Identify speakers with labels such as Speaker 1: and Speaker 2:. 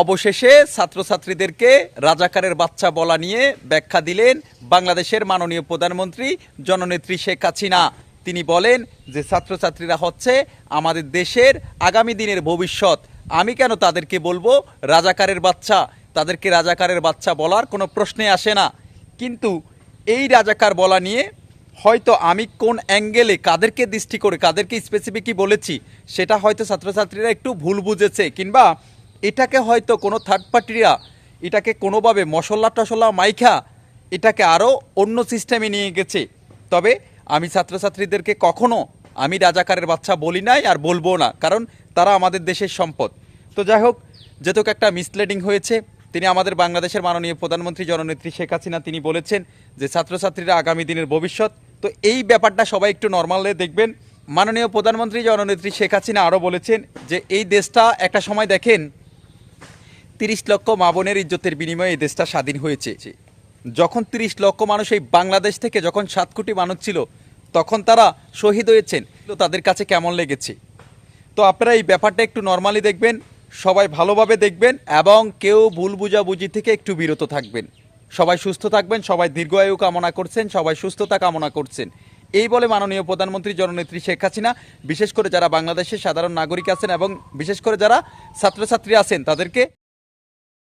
Speaker 1: অবশেষে ছাত্রছাত্রীদেরকে রাজাকারের বাচ্চা বলা নিয়ে ব্যাখ্যা দিলেন বাংলাদেশের মাননীয় প্রধানমন্ত্রী জননেত্রী শেখ হাসিনা। তিনি বলেন যে, ছাত্রছাত্রীরা হচ্ছে আমাদের দেশের আগামী দিনের ভবিষ্যৎ। আমি কেন তাদেরকে বলব রাজাকারের বাচ্চা? তাদেরকে রাজাকারের বাচ্চা বলার কোনো প্রশ্নে আসে না। কিন্তু এই রাজাকার বলা নিয়ে হয়তো আমি কোন অ্যাঙ্গেলে কাদেরকে দৃষ্টি করে, কাদেরকে স্পেসিফিকই বলেছি, সেটা হয়তো ছাত্রছাত্রীরা একটু ভুল বুঝেছে কিংবা এটাকে হয়তো কোনো থার্ড পার্টিরা এটাকে কোনোভাবে মশলা টশলা মাইখা এটাকে আরও অন্য সিস্টেমে নিয়ে গেছে। তবে আমি ছাত্রছাত্রীদেরকে কখনো আমি রাজাকারের বাচ্চা বলি নাই আর বলব না, কারণ তারা আমাদের দেশের সম্পদ। তো যাই হোক যেহেতু একটা মিসলেডিং হয়েছে, তিনি আমাদের বাংলাদেশের মাননীয় প্রধানমন্ত্রী জননেত্রী শেখ হাসিনা, তিনি বলেছেন যে ছাত্রছাত্রীরা আগামী দিনের ভবিষ্যৎ। তো এই ব্যাপারটা সবাই একটু নর্মালে দেখবেন। মাননীয় প্রধানমন্ত্রী জননেত্রী শেখ হাসিনা আরও বলেছেন যে এই দেশটা একটা সময় দেখেন তিরিশ লক্ষ মা বোনের ইজ্জতের বিনিময়ে এই দেশটা স্বাধীন হয়েছে। যখন তিরিশ লক্ষ মানুষ এই বাংলাদেশ থেকে যখন সাত কোটি মানুষ ছিল, তখন তারা শহীদ হয়েছেন। তাদের কাছে কেমন লেগেছে? তো আপনারা এই ব্যাপারটা একটু নর্মালি দেখবেন, সবাই ভালোভাবে দেখবেন এবং কেউ ভুল বুঝাবুঝি থেকে একটু বিরত থাকবেন। সবাই সুস্থ থাকবেন, সবাই দীর্ঘায়ু কামনা করছেন, সবাই সুস্থতা কামনা করছেন। এই বলে মাননীয় প্রধানমন্ত্রী জননেত্রী শেখ হাসিনা, বিশেষ করে যারা বাংলাদেশের সাধারণ নাগরিক আছেন এবং বিশেষ করে যারা ছাত্রছাত্রী আছেন, তাদেরকে